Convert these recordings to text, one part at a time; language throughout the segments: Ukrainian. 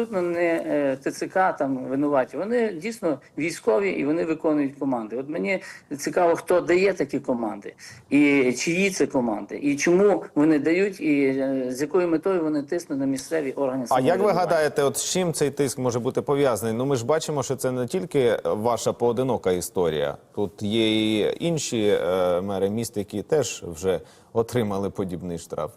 Абсолютно не е, ТЦК там винуваті. Вони дійсно військові і вони виконують команди. От мені цікаво, хто дає такі команди, і чиї це команди, і чому вони дають, і е, з якою метою вони тиснуть на місцеві органи А як ви гадаєте, от з чим цей тиск може бути пов'язаний? Ну ми ж бачимо, що це не тільки ваша поодинока історія. Тут є і інші е, мери міст, які теж вже отримали подібний штраф.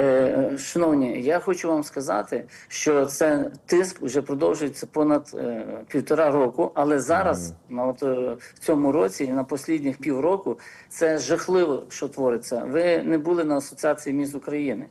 Е, Шановні, я хочу вам сказати, що це тиск вже продовжується понад е, півтора року, але зараз, на от е, в цьому році, на послідніх півроку, це жахливо, що твориться. Ви не були на асоціації міст України.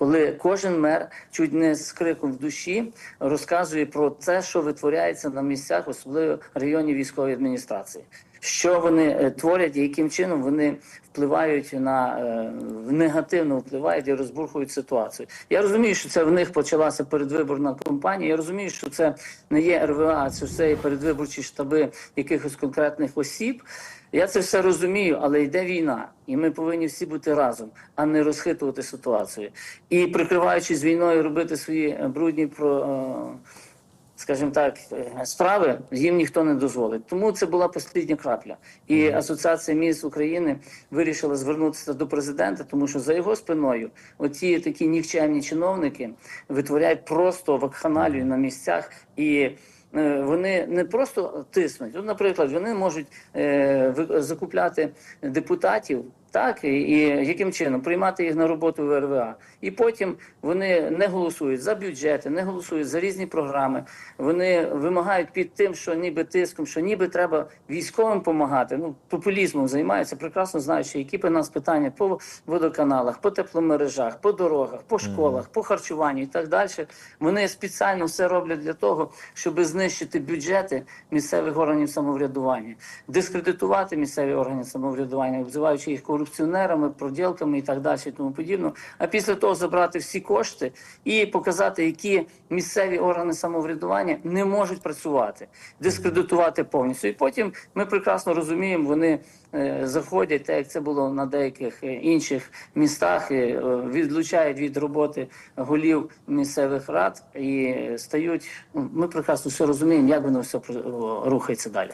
Коли кожен мер чуть не з криком в душі розказує про те, що витворяється на місцях, особливо районів військової адміністрації, що вони е, творять і яким чином вони впливають на е, негативно впливають і розбурхують ситуацію. Я розумію, що це в них почалася передвиборна кампанія. Я розумію, що це не є РВА, це все передвиборчі штаби якихось конкретних осіб. Я це все розумію, але йде війна, і ми повинні всі бути разом, а не розхитувати ситуацію. І прикриваючись війною, робити свої е, брудні про. е, скажімо так, е, справи їм ніхто не дозволить. Тому це була остання крапля. І Асоціація міст України вирішила звернутися до президента, тому що за його спиною оці такі нікчемні чиновники витворяють просто вакханалію на місцях і. Е, Вони не просто тиснуть. От, наприклад, вони можуть е, закупляти депутатів, так і, і яким чином приймати їх на роботу в РВА. І потім вони не голосують за бюджети, не голосують за різні програми. Вони вимагають під тим, що ніби тиском, що ніби треба військовим допомагати. Ну популізмом займаються, прекрасно знаючи, які б нас питання по водоканалах, по тепломережах, по дорогах, по школах, по харчуванню і так далі. Вони спеціально все роблять для того, щоб знищити бюджети місцевих органів самоврядування, дискредитувати місцеві органи самоврядування, обзиваючи їх корупціонерами, проділками і так далі, і тому подібно. А після того забрати всі кошти і показати, які місцеві органи самоврядування не можуть працювати, дискредитувати повністю. І потім ми прекрасно розуміємо, вони е, заходять, так як це було на деяких е, інших містах, е, відлучають від роботи голів місцевих рад і стають. ну, Ми прекрасно все розуміємо, як воно все рухається далі.